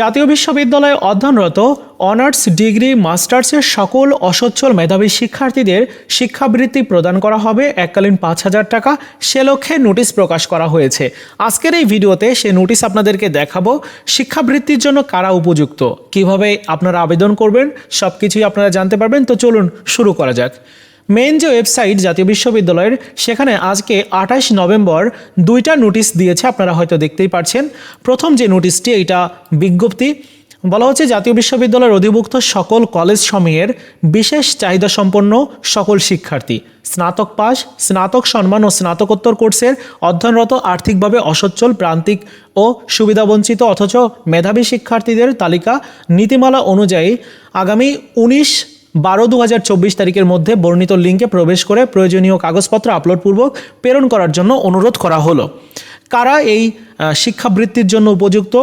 জাতীয় বিশ্ববিদ্যালয়ে অধ্যয়নরত অনার্স ডিগ্রি, মাস্টার্সের সকল অসচ্ছল মেধাবী শিক্ষার্থীদের শিক্ষাবৃত্তি প্রদান করা হবে। এককালীন পাঁচ হাজার টাকা সে লক্ষ্যে নোটিশ প্রকাশ করা হয়েছে। আজকের এই ভিডিওতে সে নোটিশ আপনাদেরকে দেখাবো, শিক্ষাবৃত্তির জন্য কারা উপযুক্ত? কীভাবে আপনারা আবেদন করবেন? সব কিছুই আপনারা জানতে পারবেন। তো চলুন শুরু করা যাক। মেন যে ওয়েবসাইট জাতীয় বিশ্ববিদ্যালয়ের, সেখানে আজকে আঠাশ নভেম্বর দুইটা নোটিশ দিয়েছে, আপনারা হয়তো দেখতেই পারছেন। প্রথম যে নোটিশটি এটা বিজ্ঞপ্তি। বলা হচ্ছে, জাতীয় বিশ্ববিদ্যালয়ের অধিভুক্ত সকল কলেজ সমূহের বিশেষ চাহিদা সম্পন্ন সকল শিক্ষার্থী, স্নাতক পাস, স্নাতক সম্মান ও স্নাতকোত্তর কোর্সের অধ্যয়নরত, আর্থিকভাবে অসচ্ছল, প্রান্তিক ও সুবিধাবঞ্চিত অথচ মেধাবী শিক্ষার্থীদের তালিকা নীতিমালা অনুযায়ী আগামী উনিশ বারো দু হাজার চব্বিশ তারিখের মধ্যে বর্ণিত লিঙ্কে প্রবেশ করে প্রয়োজনীয় কাগজপত্র আপলোডপূর্বক প্রেরণ করার জন্য অনুরোধ করা হলো। কারা এই শিক্ষাবৃত্তির জন্য উপযুক্ত?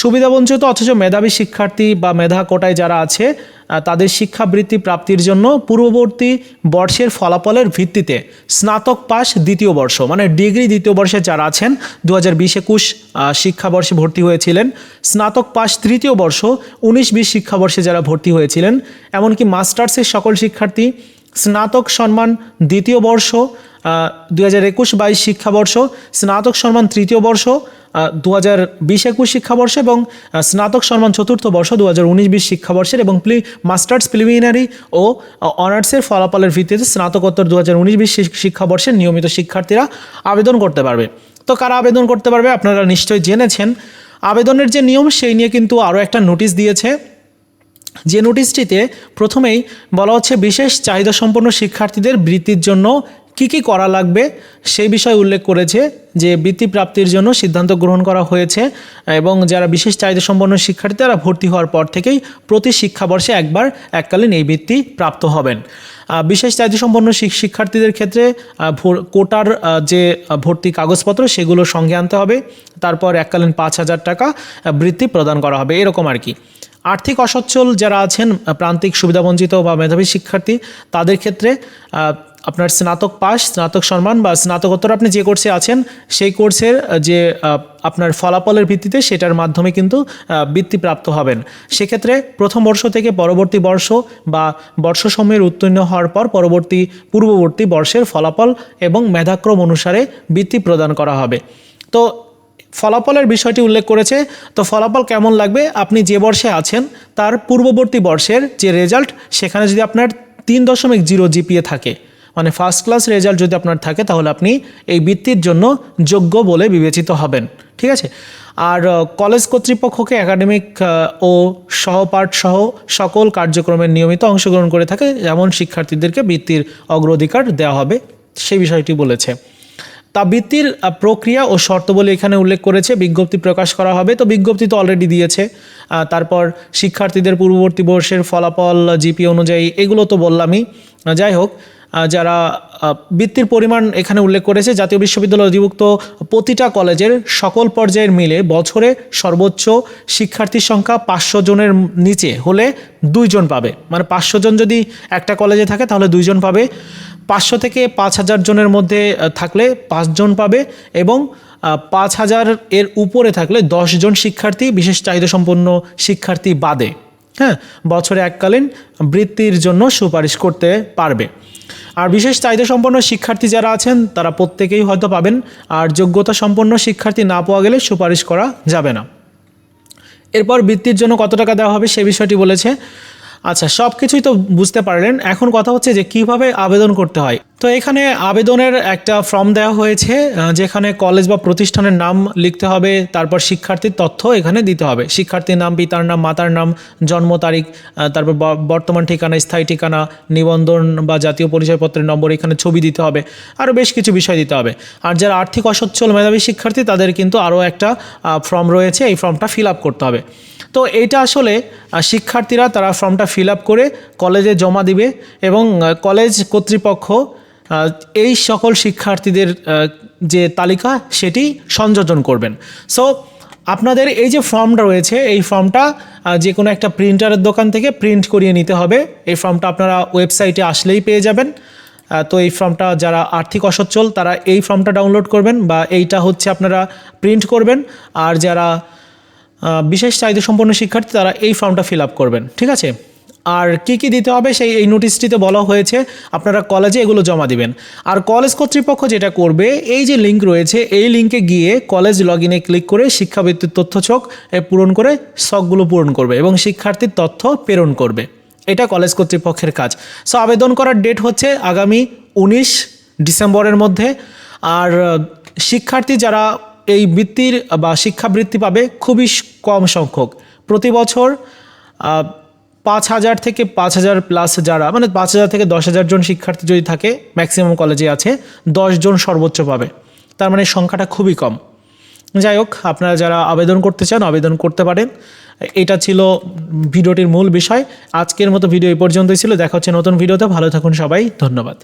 সুবিধাবঞ্চিত অথচ মেধাবী শিক্ষার্থী বা মেধা কোটায় যারা আছে তাদের শিক্ষাবৃত্তি প্রাপ্তির জন্য পূর্ববর্তী বর্ষের ফলাফলের ভিত্তিতে স্নাতক পাস দ্বিতীয় বর্ষ মানে ডিগ্রি দ্বিতীয় বর্ষে যারা আছেন দু হাজার বিশ একুশ শিক্ষাবর্ষে ভর্তি হয়েছিলেন। স্নাতক পাস তৃতীয় বর্ষ, উনিশ বিশ শিক্ষাবর্ষে যারা ভর্তি হয়েছিলেন, এমনকি মাস্টার্সের সকল শিক্ষার্থী স্নাতক সম্মান দ্বিতীয় বর্ষ দু হাজার একুশ বাইশ শিক্ষাবর্ষ, স্নাতক সম্মান তৃতীয় বর্ষ দু হাজার বিশ একুশ শিক্ষাবর্ষ এবং স্নাতক সম্মান চতুর্থ বর্ষ দু হাজার উনিশ বিশ শিক্ষাবর্ষের এবং প্লি, মাস্টার্স প্রিলিমিনারি ও অনার্সের ফলাফলের ভিত্তিতে স্নাতকোত্তর দু হাজার উনিশ বিশ শিক্ষাবর্ষের নিয়মিত শিক্ষার্থীরা আবেদন করতে পারবে। তো কারা আবেদন করতে পারবে আপনারা নিশ্চয়ই জেনেছেন। আবেদনের যে নিয়ম, সেই নিয়ে কিন্তু আরও একটা নোটিশ দিয়েছে। যে নোটিশটিতে প্রথমেই বলা হচ্ছে বিশেষ চাহিদা সম্পন্ন শিক্ষার্থীদের বৃত্তির জন্য কি কি করা লাগবে, সেই বিষয়ে উল্লেখ করেছে যে বৃত্তি প্রাপ্তির জন্য সিদ্ধান্ত গ্রহণ করা হয়েছে এবং যারা বিশেষ চাহিদা সম্পন্ন শিক্ষার্থী তারা ভর্তি হওয়ার পর থেকেই প্রতি শিক্ষাবর্ষে একবার এককালীন এই বৃত্তি প্রাপ্ত হবেন। বিশেষ চাহিদা সম্পন্ন শিক্ষার্থীদের ক্ষেত্রে কোটার যে ভর্তি কাগজপত্র সেগুলো সঙ্গে আনতে হবে। তারপর এককালীন পাঁচ হাজার টাকা বৃত্তি প্রদান করা হবে, এরকম আর কি। আর্থিক অসচ্ছল যারা আছেন প্রান্তিক সুবিধাবঞ্চিত বা মেধাবী শিক্ষার্থী, তাদের ক্ষেত্রে আপনার স্নাতক পাস স্নাতক সম্মান বা স্নাতকোত্তর আপনি যে কোর্সে আছেন, সেই কোর্সের যে আপনার ফলাফলের ভিত্তিতে সেটার মাধ্যমে কিন্তু বৃত্তি প্রাপ্ত হবেন। সেক্ষেত্রে প্রথম বর্ষ থেকে পরবর্তী বর্ষ বা বর্ষসমূহের উত্তীর্ণ হওয়ার পর পরবর্তী, পূর্ববর্তী বর্ষের ফলাফল এবং মেধাক্রম অনুসারে বৃত্তি প্রদান করা হবে। তো ফলাফলের বিষয়টি উল্লেখ করেছে। তো ফলাফল কেমন লাগবে? আপনি যে বর্ষে আছেন, তার পূর্ববর্তী বর্ষের যে রেজাল্ট সেখানে যদি আপনার তিন দশমিক জিরো জিপিএ থাকে মানে ফার্স্ট ক্লাস রেজাল্ট যদি আপনার থাকে, তাহলে আপনি এই বৃত্তির জন্য যোগ্য বলে বিবেচিত হবেন। ঠিক আছে? আর কলেজ কর্তৃপক্ষকে একাডেমিক ও সহপাঠ সহ সকল কার্যক্রমের নিয়মিত অংশগ্রহণ করে থাকে, এমন শিক্ষার্থীদেরকে বৃত্তির অগ্রাধিকার দেওয়া হবে, সেই বিষয়টি বলেছে। তা বৃত্তির প্রক্রিয়া ও শর্তাবলী এখানে উল্লেখ করেছে, বিজ্ঞপ্তি প্রকাশ করা হবে। তো বিজ্ঞপ্তি তো অলরেডি দিয়েছে। তারপর শিক্ষার্থীদের পূর্ববর্তী বর্ষের ফলাফল জিপি অনুযায়ী, এগুলো তো বললামই। যাই হোক যারা বৃত্তির পরিমাণ এখানে উল্লেখ করেছে, জাতীয় বিশ্ববিদ্যালয় অধিভুক্ত প্রতিটা কলেজের সকল পর্যায়ের মিলে বছরে সর্বোচ্চ শিক্ষার্থীর সংখ্যা পাঁচশো জনের নিচে হলে দুইজন পাবে। মানে পাঁচশো জন যদি একটা কলেজে থাকে, তাহলে দুইজন পাবে। পাঁচশো থেকে পাঁচ হাজার জনের মধ্যে থাকলে পাঁচজন পাবে এবং পাঁচ হাজার এর উপরে থাকলে জন শিক্ষার্থী, বিশেষ চাহিদা সম্পন্ন শিক্ষার্থী বাদে হ্যাঁ বছরে এককালীন বৃত্তির জন্য সুপারিশ করতে পারবে। আর বিশেষ চাহিদা সম্পন্ন শিক্ষার্থী যারা আছেন, তারা প্রত্যেকেই হয়তো পাবেন, আর যোগ্যতা সম্পন্ন শিক্ষার্থী না পাওয়া গেলে সুপারিশ করা যাবে না। এরপর বৃত্তির জন্য কত টাকা দেওয়া হবে সে বিষয়টি বলেছে আচ্ছা সব কিছুই তো বুঝতে পারলেন। এখন কথা হচ্ছে যে কীভাবে আবেদন করতে হয়। তো এখানে আবেদনের একটা ফর্ম দেওয়া হয়েছে যেখানে কলেজ বা প্রতিষ্ঠানের নাম লিখতে হবে, তারপর শিক্ষার্থীর তথ্য এখানে দিতে হবে। শিক্ষার্থীর নাম, পিতার নাম, মাতার নাম, জন্ম তারিখ তারপর বর্তমান ঠিকানা, স্থায়ী ঠিকানা, নিবন্ধন বা জাতীয় পরিচয়পত্রের নম্বর এখানে ছবি দিতে হবে। আরও বেশ কিছু বিষয় দিতে হবে। আর যারা আর্থিক অসচ্ছল মেধাবী শিক্ষার্থী, তাদের কিন্তু আরও একটা ফর্ম রয়েছে। এই ফর্মটা ফিল আপ করতে হবে। তো এইটা আসলে শিক্ষার্থীরা তারা ফর্মটা ফিল আপ করে কলেজে জমা দিবে এবং কলেজ কর্তৃপক্ষ এই সকল শিক্ষার্থীদের যে তালিকা সেটি সংযোজন করবেন। সো আপনাদের এই যে ফর্মটা রয়েছে, এই ফর্মটা যে কোনো একটা প্রিন্টারের দোকান থেকে প্রিন্ট করিয়ে নিতে হবে। এই ফর্মটা আপনারা ওয়েবসাইটে আসলেই পেয়ে যাবেন। তো এই ফর্মটা যারা আর্থিক অসচ্ছল, তারা এই ফর্মটা ডাউনলোড করবেন বা এইটা হচ্ছে আপনারা প্রিন্ট করবেন। আর যারা বিশেষ চাহিদা সম্পন্ন শিক্ষার্থী তারা এই ফর্মটা ফিল আপ করবেন, ঠিক আছে? আর কি কি দিতে হবে সেই এই নোটিশটিতে বলা হয়েছে, আপনারা কলেজে এগুলো জমা দিবেন। আর কলেজ কর্তৃপক্ষ যেটা করবে, এই যে লিঙ্ক রয়েছে, এই লিঙ্কে গিয়ে কলেজ লগ ইনে ক্লিক করে শিক্ষাবৃত্তির তথ্য ছক এ পূরণ করে শখগুলো পূরণ করবে এবং শিক্ষার্থীর তথ্য প্রেরণ করবে। এটা কলেজ কর্তৃপক্ষের কাজ। সো আবেদন করার ডেট হচ্ছে আগামী উনিশ ডিসেম্বরের মধ্যে। আর, শিক্ষার্থী যারা এই বৃত্তির, বা শিক্ষাবৃত্তি পাবে খুবই কম সংখ্যক। প্রতি বছর পাঁচ হাজার থেকে পাঁচ হাজার প্লাস যারা মানে পাঁচ হাজার থেকে দশ হাজার জন শিক্ষার্থী যদি থাকে ম্যাক্সিমাম কলেজে আছে জন সর্বোচ্চ পাবে। তার মানে সংখ্যাটা খুবই কম। যাই হোক, আপনারা যারা আবেদন করতে চান, আবেদন করতে পারেন। এটা ছিল ভিডিওটির মূল বিষয়। আজকের মতো ভিডিও এই পর্যন্তই ছিল। দেখা হচ্ছে নতুন ভিডিওতে। ভালো থাকুন সবাই। ধন্যবাদ।